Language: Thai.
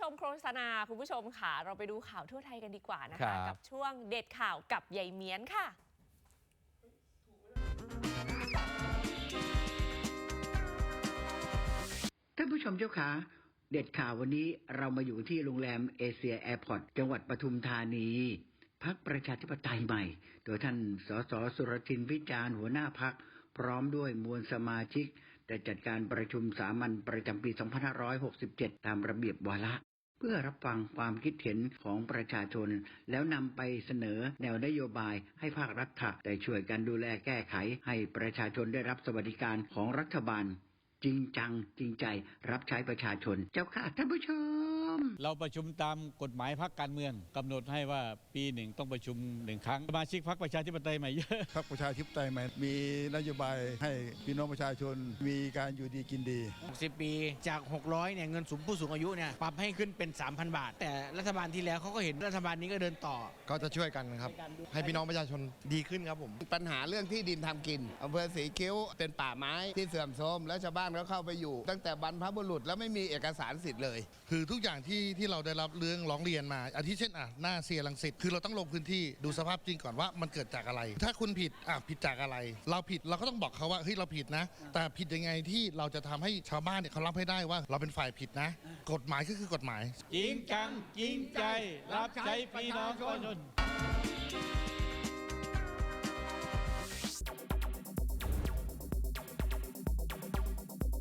ชมโฆษณาคุณผู้ชมค่ะ เราไปดูข่าวทั่วไทยกันดีกว่านะครัคะบกับช่วงเด็ดข่าวกับยายเมียนค่ะ ท่านผู้ชมเจ้าขาเด็ดข่าววันนี้เรามาอยู่ที่โรงแรมเอเชียแอร์พอร์ตจังหวัดปทุมธานีพักประชาธิปไตยใหม่ โดยท่านสสสุรทินพิจารณ์หัวหน้าพักพร้อมด้วยมวลสมาชิก ได้จัดการประชุมสามัญประจำปี 2567 ตามระเบียบวาระ เพื่อรับฟังความคิดเห็นของประชาชน แล้วนำไปเสนอแนวนโยบายให้ภาครัฐได้ช่วยกันดูแลแก้ไข ให้ประชาชนได้รับสวัสดิการของรัฐบาล จริงจังจริงใจรับใช้ประชาชน เจ้าค่ะท่านผู้ช ม เราประชุมตามกฎหมายพักการเมืองกำหนดให้ว่าปีหนึ่งต้องประชุมหนึ่งครั้งสมาชิกพักประชาธิปไตยใหม่เยอะพรรคประชาธิปไตยใหม่มีนโยบายให้พี่น้องประชาชนมีการอยู่ดีกินดี 60 ปีจาก 600 เนี่ยเงินสูงผู้สูงอายุเนี่ยปรับให้ขึ้นเป็น 3,000 บาท แต่รัฐบาลที่แล้วเขาก็เห็นรัฐบาลนี้ก็เดินต่อ ก็จะช่วยกันครับ ให้พี่น้องประชาชนดีขึ้นครับผม ปัญหาเรื่องที่ดินทำกินอำเภอสีคิ้วเป็นป่าไม้ที่เสื่อมโทรมแล้วชาวบ้านก็เข้าไปอยู่ ตั้งแต่บรรพบุรุษแล้วไม่มีเอกสารสิทธิ์เลย คือทุกอย่างที่ที่เราได้รับเรื่องร้องเรียนมาอาทิเช่นอะหน้าเซียรังสิตคือเราต้องลงพื้นที่ดูสภาพจริงก่อนว่ามันเกิดจากอะไร ถ้าคุณผิดอะผิดจากอะไร เราผิดเราก็ต้องบอกเขาว่าเฮ้ยเราผิดนะ แต่ผิดยังไงที่เราจะทำให้ชาวบ้านเนี่ยเขารับให้ได้ว่า เราเป็นฝ่ายผิดนะ กฎหมายก็คือกฎหมาย จริงจังจริงใจ รับใช้พี่น้องประชาชน